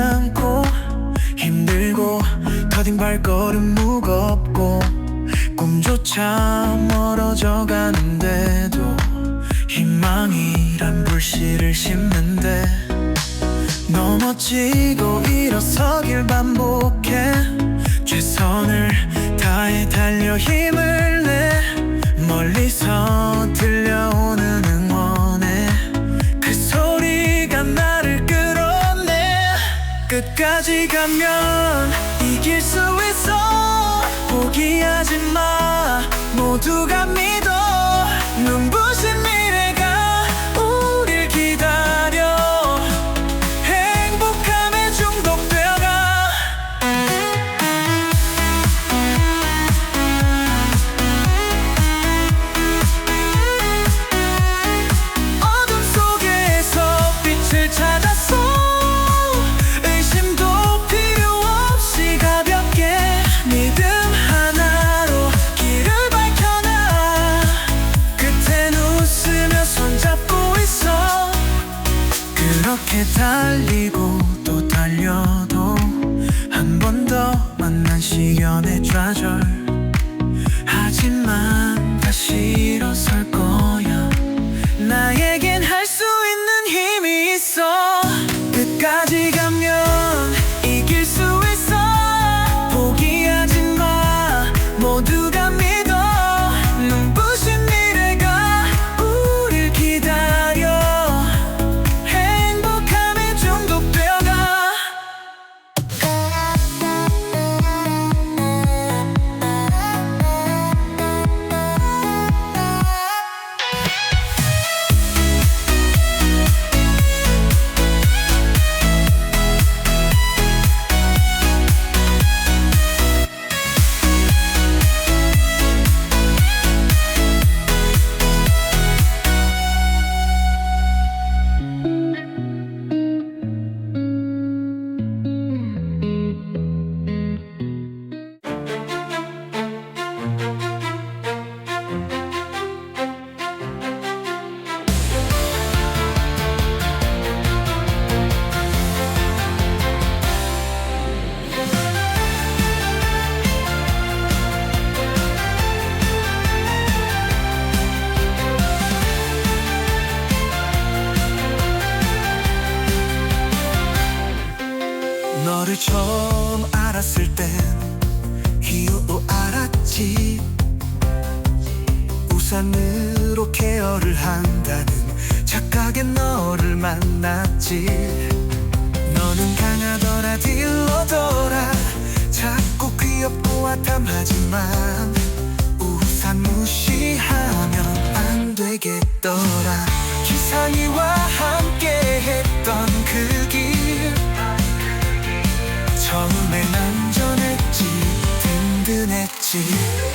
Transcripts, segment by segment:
않고 힘들고 더딘 발걸음 무겁고 꿈조차 멀어져 가는데도 희망이란 불씨를 심는데 넘어지고 일어서길 반복해 최선을 다해 달려 힘을 끝까지 가면 이길 수 있어. 포기하지 마. 모두가 믿 만난 시련의 좌절 너를 처음 알았을 땐 이유 알았지. 우산으로 케어를 한다는 착각에 너를 만났지. 너는 강하더라 딜러더라. 작고 귀엽고 아담하지만 우산 무시하면 안 되겠더 see.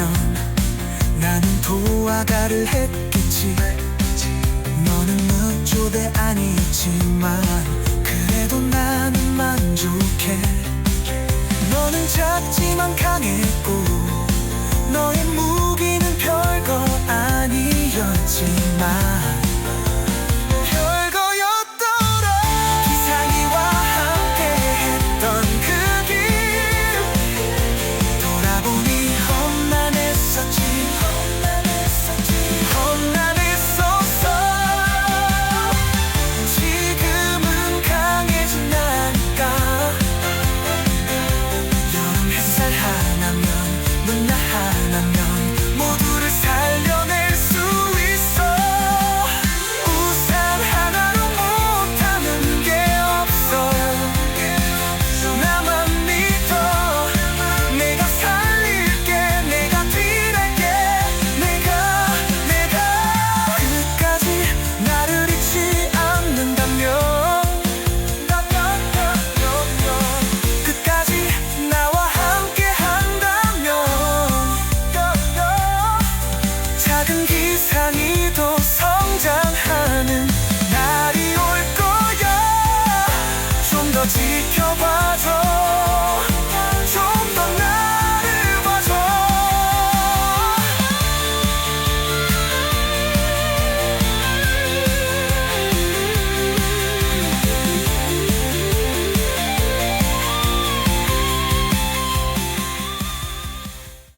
있다면 나는 도와 가를 했겠지. 너는 어조대 아니지만 그래도 나는 만족해. 너는 작지만 강했고 너의 무기는 별거 아니었지만